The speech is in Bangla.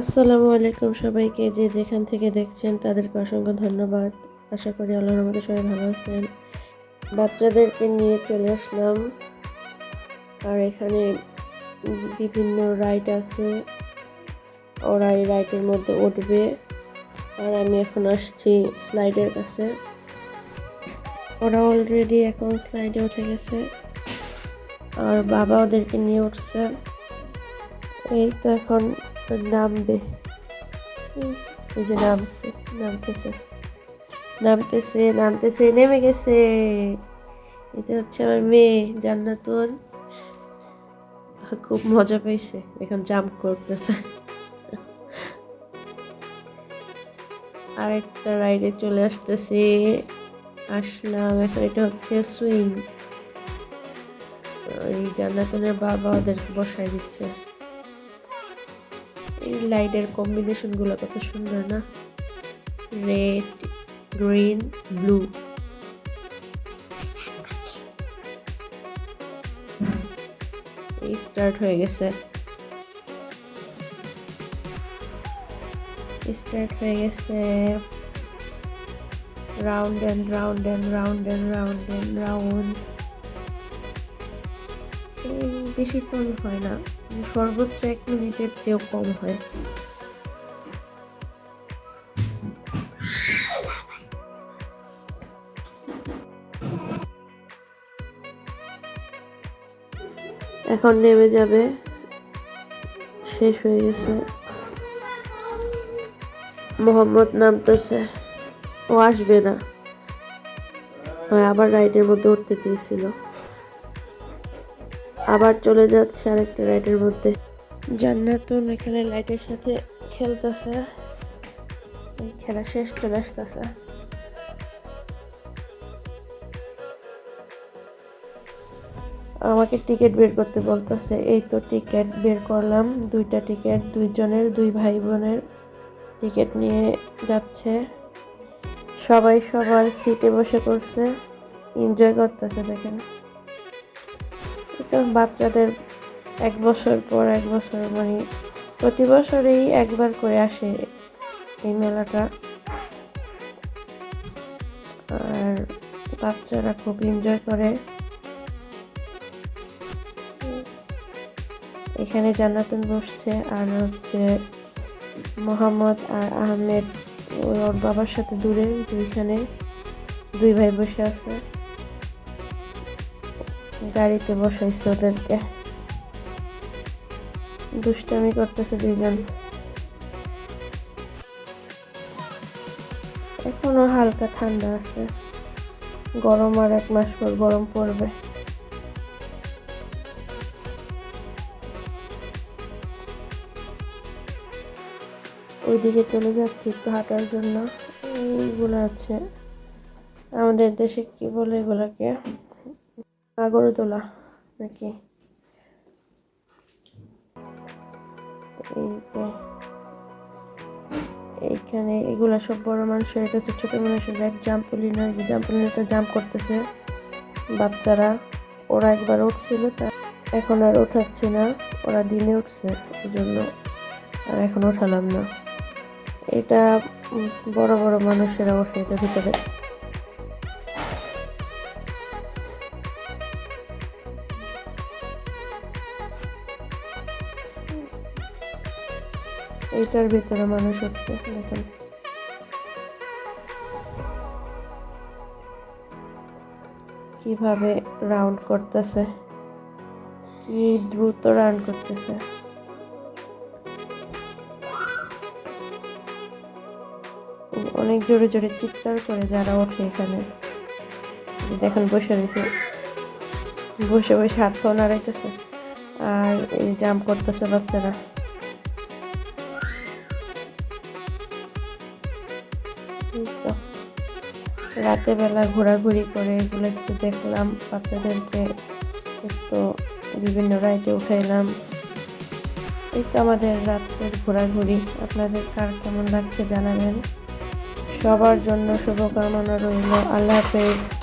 আসসালামু আলাইকুম সবাইকে। যে যেখান থেকে দেখছেন, তাদেরকে অসংখ্য ধন্যবাদ। আশা করি আল্লাহর মধ্যে সবাই ভালো আছেন। বাচ্চাদেরকে নিয়ে চলে আসলাম। আর এখানে বিভিন্ন রাইড আছে। ওরা এই রাইডের মধ্যে উঠবে। আর আমি এখন আসছি স্লাইডের কাছে। ওরা অলরেডি এখন স্লাইডে উঠে গেছে। আর বাবা ওদেরকে নিয়ে উঠছে। এই তো এখন নামবে। এই যে নামছে, নামতেছে। নামতেছে নামতেছে, নেমে গেছে। এটা হচ্ছে আমার মেয়ে জান্নাতুন খুব মজা পাইছে, এখন জাম্প করতেছে। আরেকটা রাইডে চলে আসতেছি। আসলাম, এখন এটা হচ্ছে সুইং ওই জান্নাতনের বাবা ওদেরকে বসাই দিচ্ছে। এই লাইটের কম্বিনেশনগুলো কত সুন্দর না? রেড গ্রিন ব্লু স্টার্ট হয়ে গেছে। স্টার্ট হয়ে গেছে। Round and round and round and round and round বেশিক্ষণ হয় না। সর্বোচ্চ এক মিনিটের চেয়েও কম হয়। এখন নেমে যাবে। শেষ হয়ে গেছে। মোহাম্মদ নামতেছে। ও আসবে না। আবার রাইডের মধ্যে উঠতে চেয়েছিল। আবার চলে যাচ্ছে আরেকটা রাইডের মধ্যে। জান্নাতুন এখানে লাইটের সাথে খেলতেছে। এই খেলা শেষ চলে আসতেছে। আমাকে টিকিট বের করতে বলতেছে এই তো টিকিট বের করলাম দুইটা টিকিট দুইজনের দুই ভাই বোনের টিকিট নিয়ে যাচ্ছে। সবাই সবার সিটে বসে করছে এনজয় করতেছে দেখেন। তো বাচ্চাদের এক বছর পর এক বছর মানে প্রতি বছরেই একবার করে আসে এই মেলাটা। আর বাচ্চারা খুব এনজয় করে। এখানে জান্নাতুন বসছে আর হচ্ছে মোহাম্মদ আর আহমেদ, ওর বাবার সাথে দূরে দুইখানে, দুই ভাই বসে আছে। গাড়িতে বসাইছে ওদেরকে। দুষ্টামি করতেছে দুইজন। এখনও হালকা ঠান্ডা আছে। গরম আর এক মাস পর গরম পড়বে। ওইদিকে চলে যাচ্ছি একটু হাঁটার জন্য। এইগুলো আছে। আমাদের দেশে কি বলে এগুলাকে? আগরতলা নাকি? এই যে, এইখানে এগুলা সব বড় মানুষের, এটা হচ্ছে ছোট মানুষের রাইড জাম্পলিন যে জাম্পলিনটা জাম্প করতেছে বাচ্চারা। ওরা একবার উঠছিল, তা এখন আর ওঠাচ্ছে না, ওরা দিনে উঠছে এই জন্য আর এখন ওঠালাম না। এটা বড় বড় মানুষেরা ওঠে এটা ভিতরে। এইটার ভিতরে মানুষ হচ্ছে, দেখুন। কীভাবে রাউন্ড করতেছে, কি দ্রুত রাউন্ড করতেছে। অনেক জোরে জোরে চিৎকার করে যারা ওঠে এখানে। দেখুন বসে রয়েছে। বসে বসে হাত ফোন নাড়াইতেছে। আর এই জাম্প করতেছে বাচ্চারা। রাতে বেলা ঘোরাঘুরি করে এগুলো একটু দেখলাম, বাচ্চাদেরকে একটু বিভিন্ন রাইডে উঠাইলাম। এই তো আমাদের রাতের ঘোরাঘুরি। আপনাদের কার কেমন লাগছে জানাবেন। সবার জন্য শুভকামনা রইল। আল্লাহ হাফেজ।